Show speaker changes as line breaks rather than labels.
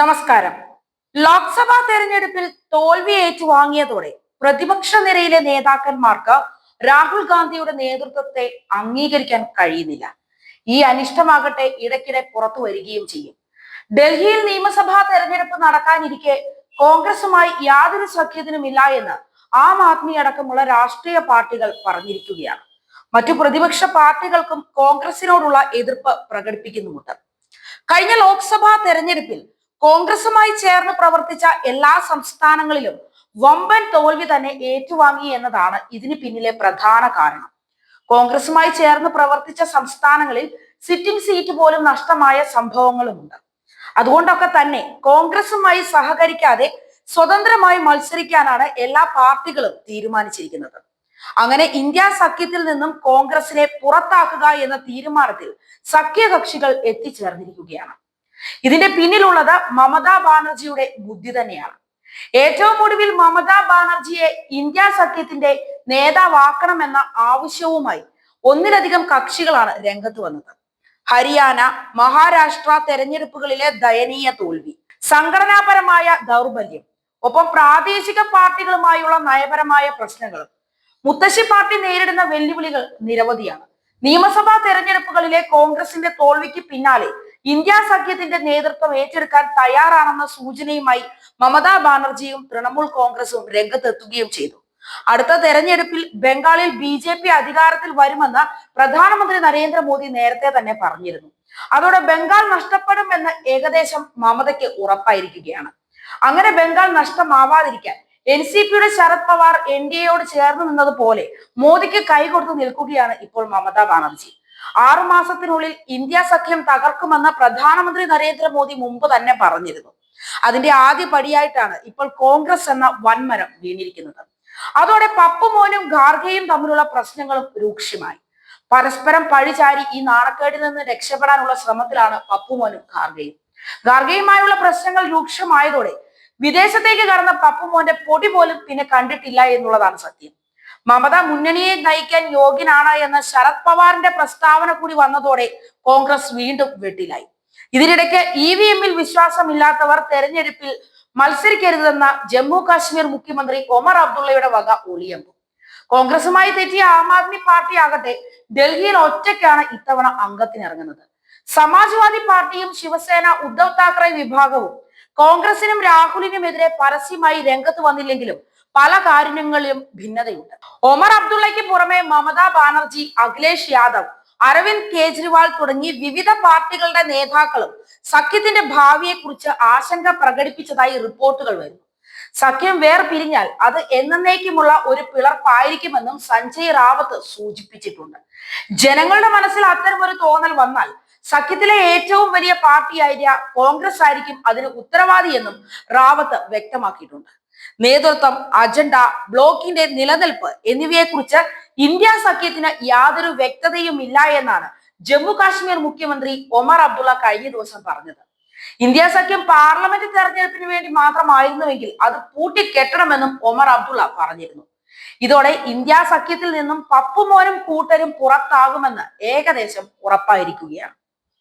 നമസ്കാരം ലോക്സഭാ തെരഞ്ഞെടുപ്പിൽ തോൽവി ഏറ്റുവാങ്ങിയതോടെ പ്രതിപക്ഷ നിരയിലെ നേതാക്കന്മാർക്ക് രാഹുൽ ഗാന്ധിയുടെ നേതൃത്വത്തെ അംഗീകരിക്കാൻ കഴിയുന്നില്ല ഈ അനിഷ്ടമാകട്ടെ ഇടയ്ക്കിടെ പുറത്തു വരികയും ചെയ്യും ഡൽഹിയിൽ നിയമസഭാ തെരഞ്ഞെടുപ്പ് നടക്കാനിരിക്കെ കോൺഗ്രസുമായി യാതൊരു ഇല്ല എന്ന് ആം ആദ്മി അടക്കമുള്ള രാഷ്ട്രീയ പാർട്ടികൾ പറഞ്ഞിരിക്കുകയാണ് മറ്റു പ്രതിപക്ഷ പാർട്ടികൾക്കും കോൺഗ്രസിനോടുള്ള എതിർപ്പ് പ്രകടിപ്പിക്കുന്നുമുണ്ട് കഴിഞ്ഞ ലോക്സഭാ തെരഞ്ഞെടുപ്പിൽ കോൺഗ്രസുമായി ചേർന്ന് പ്രവർത്തിച്ച എല്ലാ സംസ്ഥാനങ്ങളിലും വമ്പൻ തോൽവി തന്നെ ഏറ്റുവാങ്ങി എന്നതാണ് ഇതിന് പിന്നിലെ പ്രധാന കാരണം കോൺഗ്രസുമായി ചേർന്ന് പ്രവർത്തിച്ച സംസ്ഥാനങ്ങളിൽ സിറ്റിംഗ് സീറ്റ് പോലും നഷ്ടമായ സംഭവങ്ങളുമുണ്ട് അതുകൊണ്ടൊക്കെ തന്നെ കോൺഗ്രസുമായി സഹകരിക്കാതെ സ്വതന്ത്രമായി മത്സരിക്കാനാണ് എല്ലാ പാർട്ടികളും തീരുമാനിച്ചിരിക്കുന്നത് അങ്ങനെ ഇന്ത്യ സഖ്യത്തിൽ നിന്നും കോൺഗ്രസിനെ പുറത്താക്കുക എന്ന തീരുമാനത്തിൽ സഖ്യകക്ഷികൾ എത്തിച്ചേർന്നിരിക്കുകയാണ് ഇതിന്റെ പിന്നിലുള്ളത് മമതാ ബാനർജിയുടെ ബുദ്ധി തന്നെയാണ് ഏറ്റവും ഒടുവിൽ മമതാ ബാനർജിയെ ഇന്ത്യ സഖ്യത്തിന്റെ നേതാവാക്കണമെന്ന ആവശ്യവുമായി ഒന്നിലധികം കക്ഷികളാണ് രംഗത്ത് വന്നത് ഹരിയാന മഹാരാഷ്ട്ര തെരഞ്ഞെടുപ്പുകളിലെ ദയനീയ തോൽവി സംഘടനാപരമായ ദൗർബല്യം ഒപ്പം പ്രാദേശിക പാർട്ടികളുമായുള്ള നയപരമായ പ്രശ്നങ്ങളും മുത്തശ്ശി പാർട്ടി നേരിടുന്ന വെല്ലുവിളികൾ നിരവധിയാണ് നിയമസഭാ തെരഞ്ഞെടുപ്പുകളിലെ കോൺഗ്രസിന്റെ തോൽവിക്ക് പിന്നാലെ ഇന്ത്യ സഖ്യത്തിന്റെ നേതൃത്വം ഏറ്റെടുക്കാൻ തയ്യാറാണെന്ന സൂചനയുമായി മമതാ ബാനർജിയും തൃണമൂൽ കോൺഗ്രസും രംഗത്തെത്തുകയും ചെയ്തു അടുത്ത തെരഞ്ഞെടുപ്പിൽ ബംഗാളിൽ ബി ജെ പി അധികാരത്തിൽ വരുമെന്ന് പ്രധാനമന്ത്രി നരേന്ദ്രമോദി നേരത്തെ തന്നെ പറഞ്ഞിരുന്നു അതോടെ ബംഗാൾ നഷ്ടപ്പെടും എന്ന ഏകദേശം മമതയ്ക്ക് ഉറപ്പായിരിക്കുകയാണ് അങ്ങനെ ബംഗാൾ നഷ്ടമാവാതിരിക്കാൻ എൻ സി പിയുടെ ശരത് പവാർ എൻ ഡി എയോട് ചേർന്ന് നിന്നതുപോലെ മോദിക്ക് കൈകൊടുത്ത് നിൽക്കുകയാണ് ഇപ്പോൾ മമതാ ബാനർജി ആറുമാസത്തിനുള്ളിൽ ഇന്ത്യ സഖ്യം തകർക്കുമെന്ന് പ്രധാനമന്ത്രി നരേന്ദ്രമോദി മുമ്പ് തന്നെ പറഞ്ഞിരുന്നു അതിന്റെ ആദ്യ പടിയായിട്ടാണ് ഇപ്പോൾ കോൺഗ്രസ് എന്ന വൻമരം വീണിരിക്കുന്നത് അതോടെ പപ്പുമോനും ഗാർഗയും തമ്മിലുള്ള പ്രശ്നങ്ങളും രൂക്ഷമായി പരസ്പരം പഴിചാരി ഈ നാണക്കേടിൽ നിന്ന് രക്ഷപ്പെടാനുള്ള ശ്രമത്തിലാണ് പപ്പുമോനും ഗാർഗയും ഖാർഗെയുമായുള്ള പ്രശ്നങ്ങൾ രൂക്ഷമായതോടെ വിദേശത്തേക്ക് കടന്ന പപ്പുമോന്റെ പൊടി പോലും പിന്നെ കണ്ടിട്ടില്ല എന്നുള്ളതാണ് സത്യം മമത മുന്നണിയെ നയിക്കാൻ യോഗ്യനാണ് എന്ന ശരത് പവാറിന്റെ പ്രസ്താവന കൂടി വന്നതോടെ കോൺഗ്രസ് വീണ്ടും വെട്ടിലായി ഇതിനിടയ്ക്ക് ഇ വി എമ്മിൽ വിശ്വാസമില്ലാത്തവർ തെരഞ്ഞെടുപ്പിൽ മത്സരിക്കരുതെന്ന ജമ്മു കാശ്മീർ മുഖ്യമന്ത്രി ഒമർ അബ്ദുള്ളയുടെ വക ഒളിയമ്പു കോൺഗ്രസുമായി തെറ്റിയ ആം ആദ്മി പാർട്ടി ആകട്ടെ ഡൽഹിയിൽ ഒറ്റയ്ക്കാണ് ഇത്തവണ അംഗത്തിനിറങ്ങുന്നത് സമാജ്വാദി പാർട്ടിയും ശിവസേന ഉദ്ധവ് താക്കറെ വിഭാഗവും കോൺഗ്രസിനും രാഹുലിനും എതിരെ പരസ്യമായി രംഗത്ത് വന്നില്ലെങ്കിലും പല കാര്യങ്ങളിലും ഭിന്നതയുണ്ട് ഒമർ അബ്ദുള്ളയ്ക്ക് പുറമെ മമതാ ബാനർജി അഖിലേഷ് യാദവ് അരവിന്ദ് കേജ്രിവാൾ തുടങ്ങി വിവിധ പാർട്ടികളുടെ നേതാക്കളും സഖ്യത്തിന്റെ ഭാവിയെക്കുറിച്ച് ആശങ്ക പ്രകടിപ്പിച്ചതായി റിപ്പോർട്ടുകൾ വരുന്നു സഖ്യം പിരിഞ്ഞാൽ അത് എന്നേക്കുമുള്ള ഒരു പിളർപ്പായിരിക്കുമെന്നും സഞ്ജയ് റാവത്ത് സൂചിപ്പിച്ചിട്ടുണ്ട് ജനങ്ങളുടെ മനസ്സിൽ ഒരു തോന്നൽ വന്നാൽ സഖ്യത്തിലെ ഏറ്റവും വലിയ പാർട്ടിയായ കോൺഗ്രസ് ആയിരിക്കും അതിന് ഉത്തരവാദിയെന്നും റാവത്ത് വ്യക്തമാക്കിയിട്ടുണ്ട് നേതൃത്വം അജണ്ട ബ്ലോക്കിന്റെ നിലനിൽപ്പ് എന്നിവയെക്കുറിച്ച് ഇന്ത്യ സഖ്യത്തിന് യാതൊരു വ്യക്തതയും ഇല്ല എന്നാണ് ജമ്മു കാശ്മീർ മുഖ്യമന്ത്രി ഒമർ അബ്ദുള്ള കഴിഞ്ഞ ദിവസം പറഞ്ഞത് ഇന്ത്യ സഖ്യം പാർലമെന്റ് തെരഞ്ഞെടുപ്പിന് വേണ്ടി മാത്രമായിരുന്നുവെങ്കിൽ അത് പൂട്ടിക്കെട്ടണമെന്നും ഒമർ അബ്ദുള്ള പറഞ്ഞിരുന്നു ഇതോടെ ഇന്ത്യ സഖ്യത്തിൽ നിന്നും പപ്പുമോനും കൂട്ടരും പുറത്താകുമെന്ന് ഏകദേശം ഉറപ്പായിരിക്കുകയാണ്